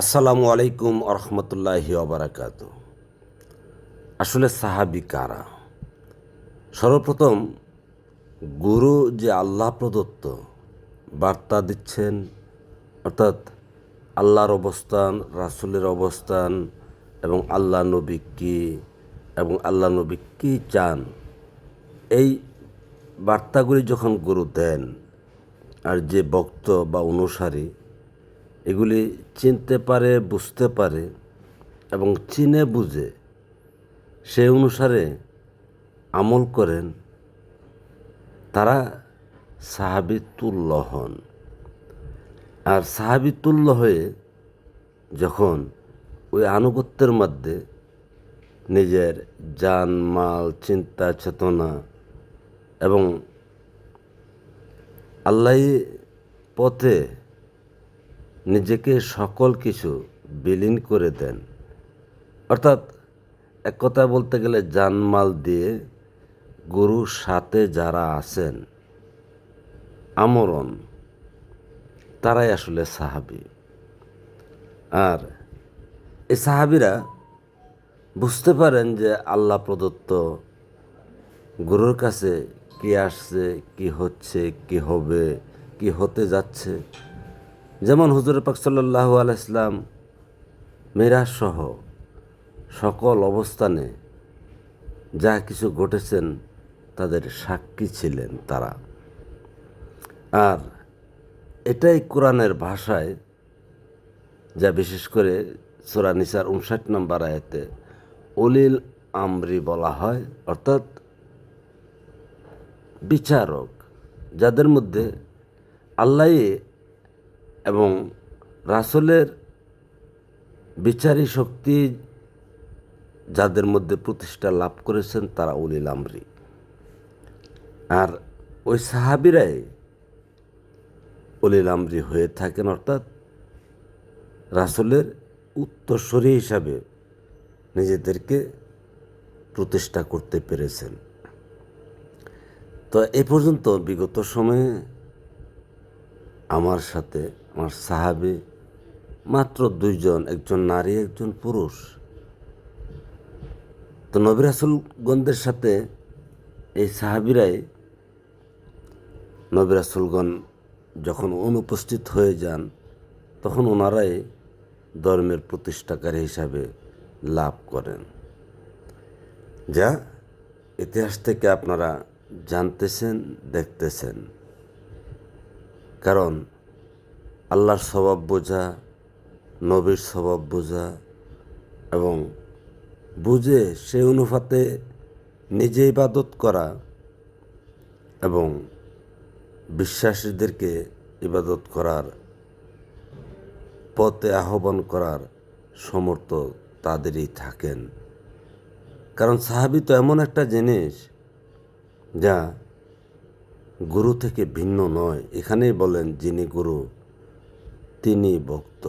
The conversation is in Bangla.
আসসালামু আলাইকুম আরহামতুল্লাহি অবরাকাত আসলে সাহাবি কারা? সর্বপ্রথম গুরু যে আল্লাহ প্রদত্ত বার্তা দিচ্ছেন, অর্থাৎ আল্লাহর অবস্থান, রাসুলের অবস্থান এবং আল্লাহ নবী কী এবং আল্লাহ নবী কী চান, এই বার্তাগুলি যখন গুরু দেন, আর যে ভক্ত বা অনুসারী এগুলি চিনতে পারে, বুঝতে পারে এবং চিনে বুঝে সেই অনুসারে আমল করেন। তারা সাহাবি তুল্য হন। আর সাহাবি তুল্য হয়ে যখন ওই আনুগত্যের মধ্যে নিজের জান, মাল, চিন্তা, চেতনা এবং আল্লাহ পথে নিজেকে সকল কিছু বিলীন করে দেন। অর্থাৎ এক কথা বলতে গেলে জানমাল দিয়ে গুরুর সাথে যারা আছেন, আমরণ, তারাই আসলে সাহাবি। আর এই সাহাবিরা বুঝতে পারেন যে আল্লাহ প্রদত্ত গুরুর কাছে কি আসছে, কি হচ্ছে, কি হবে, কি হতে যাচ্ছে। যেমন হুজুর পাক সাল্লাহ আলাইসলাম মেরাজ সহ সকল অবস্থানে যা কিছু ঘটেছেন, তাদের সাক্ষী ছিলেন তারা। আর এটাই কোরআনের ভাষায়, যা বিশেষ করে সুরা নিসার উনষাট নম্বর আয়াতে অলিল আমরি বলা হয়, অর্থাৎ বিচারক, যাদের মধ্যে আল্লাহ এবং রাসলের বিচারী শক্তি যাদের মধ্যে প্রতিষ্ঠা লাভ করেছেন তারা উলিল আমরি। আর ওই সাহাবিরাই উলিল আমরি হয়ে থাকেন, অর্থাৎ রাসলের উত্তরস্বরী হিসাবে নিজেদেরকে প্রতিষ্ঠা করতে পেরেছেন। তো এ পর্যন্ত বিগত সময়ে আমার সাথে আমার সাহাবে মাত্র দুইজন, একজন নারী, একজন পুরুষ। তো নবিরাসুলগণদের সাথে এই সাহাবিরাই নবিরাসুলগণ যখন অনুপস্থিত হয়ে যান, তখন ওনারাই ধর্মের প্রতিষ্ঠাকারী হিসাবে লাভ করেন। যা ইতিহাস থেকে আপনারা জানতেছেন, দেখতেছেন। কারণ আল্লাহর স্বভাব বোঝা, নবীর স্বভাব বোঝা এবং বুঝে সে অনুপাতে নিজে ইবাদত করা এবং বিশ্বাসীদেরকে ইবাদত করার পথে আহ্বান করার সমর্থ তাদেরই থাকেন। কারণ সাহাবি তো এমন একটা জিনিস যা গুরু থেকে ভিন্ন নয়। এখানেই বলেন যিনি গুরু তিনি ভক্ত।